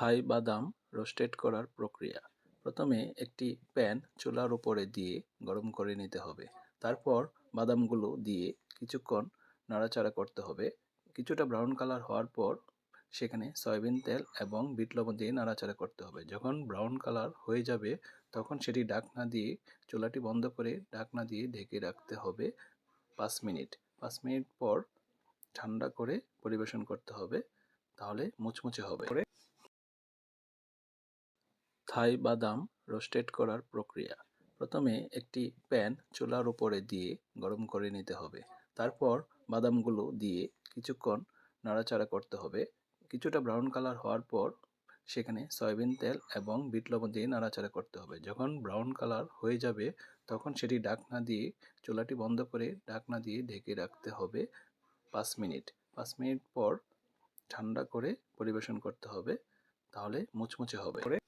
থাই বাদাম রোস্টেড করার প্রক্রিয়া। প্রথমে একটি প্যান চুলার উপরে দিয়ে গরম করে নিতে হবে। তারপর বাদামগুলো দিয়ে কিছুক্ষণ নাড়াচাড়া করতে হবে। কিছুটা ব্রাউন কালার হওয়ার পর সেখানে সয়াবিন তেল এবং বিট লবণ দিয়ে নাড়াচাড়া করতে হবে। যখন ব্রাউন কালার হয়ে যাবে, তখন সেটি ঢাকনা দিয়ে, চুলাটি বন্ধ করে ঢাকনা দিয়ে ঢেকে রাখতে হবে পাঁচ মিনিট। পাঁচ মিনিট পর ঠান্ডা করে পরিবেশন করতে হবে। তাহলে মুচমুচে হবে। থাই বাদাম রোস্টেড করার প্রক্রিয়া। প্রথমে একটি প্যান চুলার উপরে দিয়ে গরম করে নিতে হবে। তারপর বাদামগুলো দিয়ে কিছুক্ষণ নাড়াচাড়া করতে হবে। কিছুটা ব্রাউন কালার হওয়ার পর সেখানে সয়াবিন তেল এবং বিট লবণ দিয়ে নাড়াচাড়া করতে হবে। যখন ব্রাউন কালার হয়ে যাবে, তখন সেটি ঢাকনা দিয়ে, চুলাটি বন্ধ করে ঢাকনা দিয়ে ঢেকে রাখতে হবে পাঁচ মিনিট। পাঁচ মিনিট পর ঠান্ডা করে পরিবেশন করতে হবে। তাহলে মুচমুচে হবে।